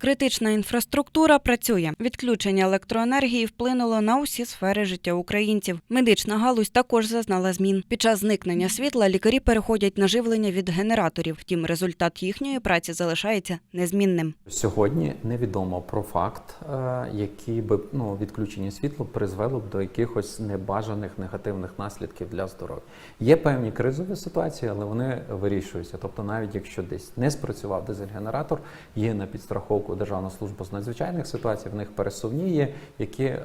Критична інфраструктура працює. Відключення електроенергії вплинуло на усі сфери життя українців. Медична галузь також зазнала змін. Під час зникнення світла лікарі переходять на живлення від генераторів. Втім, результат їхньої праці залишається незмінним. Сьогодні невідомо про факт, е, який би ну, відключення світла призвело б до якихось небажаних негативних наслідків для здоров'я. Є певні кризові ситуації, але вони вирішуються. Тобто, навіть якщо десь не спрацював дизель-генератор, є на підстраховку Державна служба з надзвичайних ситуацій. В них пересувні є, які е,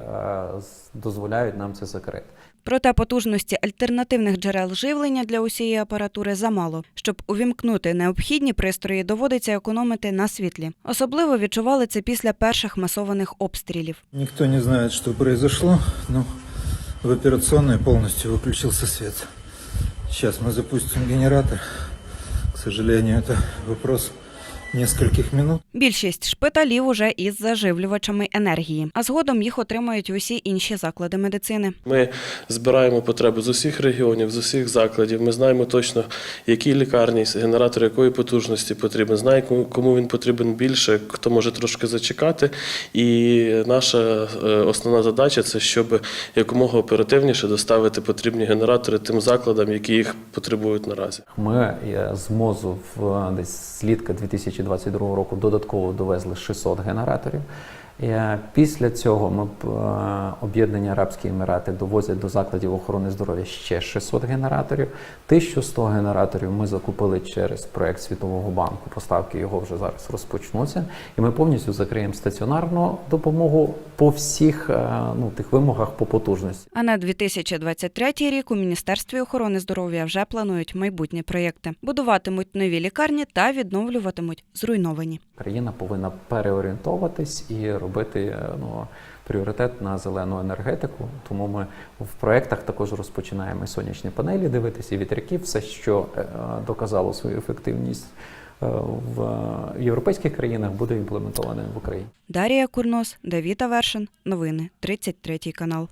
з- дозволяють нам це закрити. Проте потужності альтернативних джерел живлення для усієї апаратури замало. Щоб увімкнути необхідні пристрої, доводиться економити на світлі. Особливо відчували це після перших масованих обстрілів. Никто не знает, что произошло, но в операционной полностью выключился свет. Сейчас мы запустим генератор. К сожалению, это вопрос нескольких минут. Більшість шпиталів уже із заживлювачами енергії, а згодом їх отримають усі інші заклади медицини. Ми збираємо потреби з усіх регіонів, з усіх закладів. Ми знаємо точно, якій лікарні генератор якої потужності потрібен. Знаємо, кому він потрібен більше, хто може трошки зачекати. І наша е, основна задача це щоб якомога оперативніше доставити потрібні генератори тим закладам, які їх потребують наразі. Ми е, з МОЗу в десь з літка 2022 року додатково довезли 600 генераторів. Е, Після цього ми е, об'єднані Арабські Емірати довозять до закладів охорони здоров'я ще 600 генераторів. 1100 генераторів ми закупили через проект Світового банку. Поставки його вже зараз розпочнуться, і ми повністю закриємо стаціонарну допомогу по всіх е, ну, тих вимогах по потужності. А на 2023 рік у Міністерстві охорони здоров'я вже планують майбутні проєкти. Будуватимуть нові лікарні та відновлюватимуть зруйновані. Країна повинна переорієнтовуватись і робити е, ну, пріоритет на зелену енергетику. Тому ми в проєктах також розпочинаємо і сонячні панелі дивитися, і вітряки, все, що е, доказало свою ефективність е, в європейських країнах, буде імплементоване в Україні. Дарія Курнос, Давіта Вершин. Новини 33 канал.